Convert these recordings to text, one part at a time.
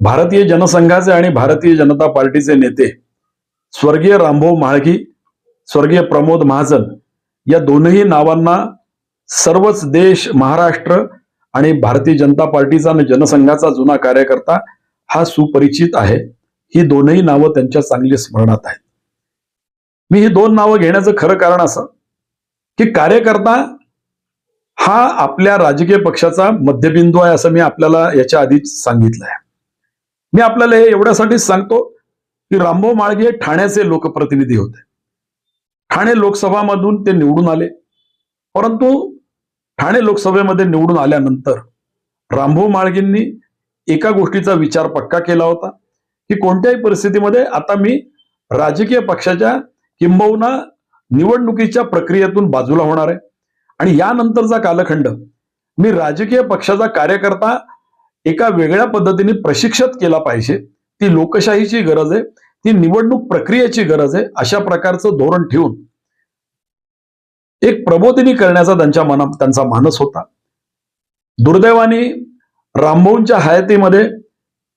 भारतीय जनसंघाचे आणि भारतीय जनता पार्टीचे नेते स्वर्गीय रामभाऊ म्हाळगी स्वर्गीय प्रमोद महाजन या दोनही नावांना सर्वच देश महाराष्ट्र आणि भारतीय जनता पार्टीचा आणि जनसंघाचा जुना कार्यकर्ता हा सुपरिचित आहे. ही दोनही नावं त्यांच्या चांगली स्मरणात आहेत. मी ही दोन नावं घेण्याचं खरं कारण असं की कार्यकर्ता हा आपल्या राजकीय पक्षाचा मध्यबिंदू आहे असं मी आपल्याला याच्या आधीच सांगितलं आहे मी आपल्याला हे एवढ्यासाठीच सांगतो की रामभाऊ माळगे हे ठाण्याचे लोकप्रतिनिधी होते. ठाणे लोकसभामधून ते निवडून आले. परंतु ठाणे लोकसभेमध्ये निवडून आल्यानंतर रामभाऊ माळगेंनी एका गोष्टीचा विचार पक्का केला होता की कोणत्याही परिस्थितीमध्ये आता मी राजकीय पक्षाच्या किंबहुना निवडणुकीच्या प्रक्रियेतून बाजूला होणार आहे. आणि यानंतरचा कालखंड मी राजकीय पक्षाचा कार्यकर्ता एका वेगळ्या पद्धतीने प्रशिक्षित केला पाहिजे. ती लोकशाहीची गरज आहे. ती निवडणूक प्रक्रियेची गरज आहे. अशा प्रकारचं धोरण ठेवून एक प्रबोधिनी करण्याचा त्यांच्या मनात त्यांचा मानस होता. दुर्दैवाने रामभाऊंच्या हयातीमध्ये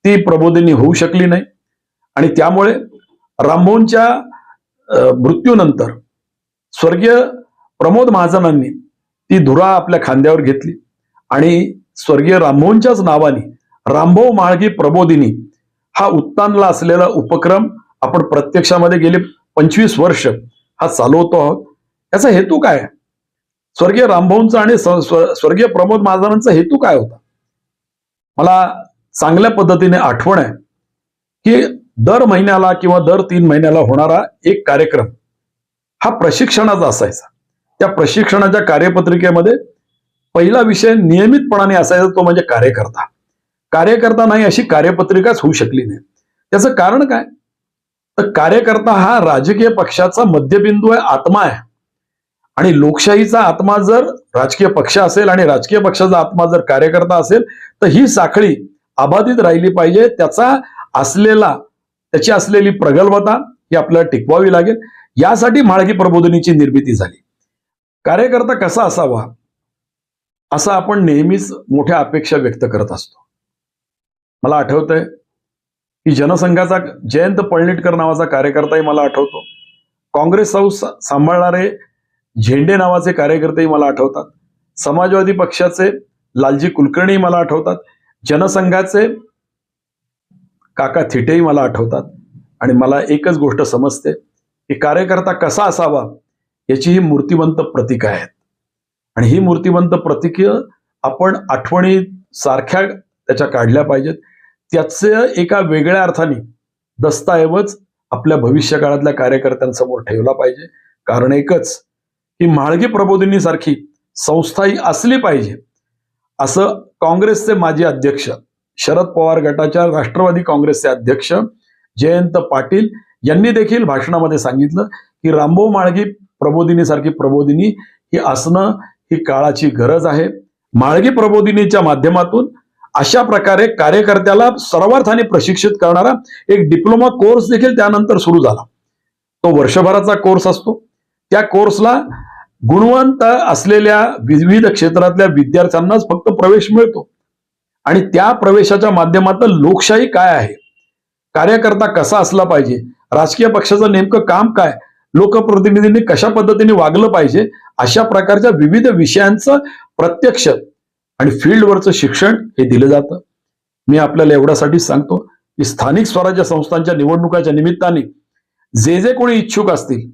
ती प्रबोधिनी होऊ शकली नाही. आणि त्यामुळे रामभाऊंच्या मृत्यूनंतर स्वर्गीय प्रमोद महाजनांनी ती धुरा आपल्या खांद्यावर घेतली. आणि स्वर्गीय रामभाऊंच्याच नावाने रामभाऊ माळगी प्रबोधिनी हा उत्तानला असलेला उपक्रम आपण प्रत्यक्षामध्ये गेले पंचवीस वर्ष हा चालवतो आहोत. याचा हेतू काय स्वर्गीय रामभाऊंचा आणि स्वर्गीय प्रमोद महाजनांचा हेतू काय होता? मला चांगल्या पद्धतीने आठवण आहे की दर महिन्याला किंवा दर तीन महिन्याला होणारा एक कार्यक्रम हा प्रशिक्षणाचा असायचा. त्या प्रशिक्षणाच्या कार्यपत्रिकेमध्ये पहिला विषय नियमितपणाने असायचा तो म्हणजे कार्यकर्ता. कार्यकर्ता नाही अशी कार्यपत्रिकाच होऊ शकली नाही. त्याचं कारण काय? तर कार्यकर्ता हा राजकीय पक्षाचा मध्यबिंदू आहे आत्मा आहे. आणि लोकशाहीचा आत्मा जर राजकीय पक्ष असेल आणि राजकीय पक्षाचा आत्मा जर कार्यकर्ता असेल तर ही साखळी अबाधित राहिली पाहिजे. त्याचा असलेला त्याची असलेली प्रगल्भता ही आपल्याला टिकवावी लागेल. यासाठी माळगी प्रबोधनीची निर्मिती झाली. कार्यकर्ता कसा असावा? असं आपण नेहमीच मोठ्या अपेक्षा व्यक्त करत असतो. मला आठवतंय की जनसंघाचा जयंत पळणिटकर नावाचा कार्यकर्ताही मला आठवतो. काँग्रेस हाऊस सांभाळणारे झेंडे नावाचे कार्यकर्तेही मला आठवतात. समाजवादी पक्षाचे लालजी कुलकर्णी मला आठवतात. जनसंघाचे काका थिटेही मला आठवतात. आणि मला एकच गोष्ट समजते की कार्यकर्ता कसा असावा याची ही मूर्तिवंत प्रतीक आहेत. आणि ही मूर्तिवंत प्रतिकीय आपण आठवणी सारख्या त्याच्या काढल्या पाहिजेत. त्याचं एका वेगळ्या अर्थाने दस्तऐवज आपल्या भविष्यकाळातल्या कार्यकर्त्यांसमोर ठेवला पाहिजे. कारण एकच की म्हाळगी प्रबोधिनीसारखी संस्था ही असली पाहिजे. असं काँग्रेसचे माजी अध्यक्ष शरद पवार गटाच्या राष्ट्रवादी काँग्रेसचे अध्यक्ष जयंत पाटील यांनी देखील भाषणामध्ये सांगितलं की रामभाऊ माळगी प्रबोधिनीसारखी प्रबोधिनी ही असणं ही काळाची गरज आहे. माळगी प्रबोधिनीच्या माध्यमातून अशा प्रकारे कार्यकर्त्याला सर्वार्थाने प्रशिक्षित करणारा एक डिप्लोमा कोर्स देखील त्यानंतर सुरू झाला. तो वर्षभराचा कोर्स असतो. त्या कोर्सला गुणवंत असलेल्या विविध क्षेत्रातल्या विद्यार्थ्यांनाच फक्त प्रवेश मिळतो. आणि त्या प्रवेशाच्या माध्यमातून लोकशाही काय आहे? कार्यकर्ता कसा असला पाहिजे? राजकीय पक्षाचं नेमकं काम काय? लोकप्रतिनिधींनी कशा पद्धतीने वागलं पाहिजे अशा प्रकारच्या विविध विषयांचं प्रत्यक्ष आणि फील्डवरचं शिक्षण हे दिलं जातं. मी आपल्याला एवढ्यासाठीच सांगतो की स्थानिक स्वराज्य संस्थांच्या निवडणुकाच्या निमित्ताने जे जे कोणी इच्छुक असतील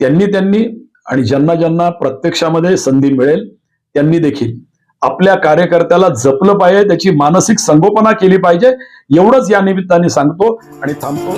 त्यांनी त्यांनी आणि ज्यांना ज्यांना प्रत्यक्षामध्ये संधी मिळेल त्यांनी देखील आपल्या कार्यकर्त्याला जपलं पाहिजे त्याची मानसिक संगोपना केली पाहिजे एवढंच या निमित्ताने सांगतो आणि थांबतो.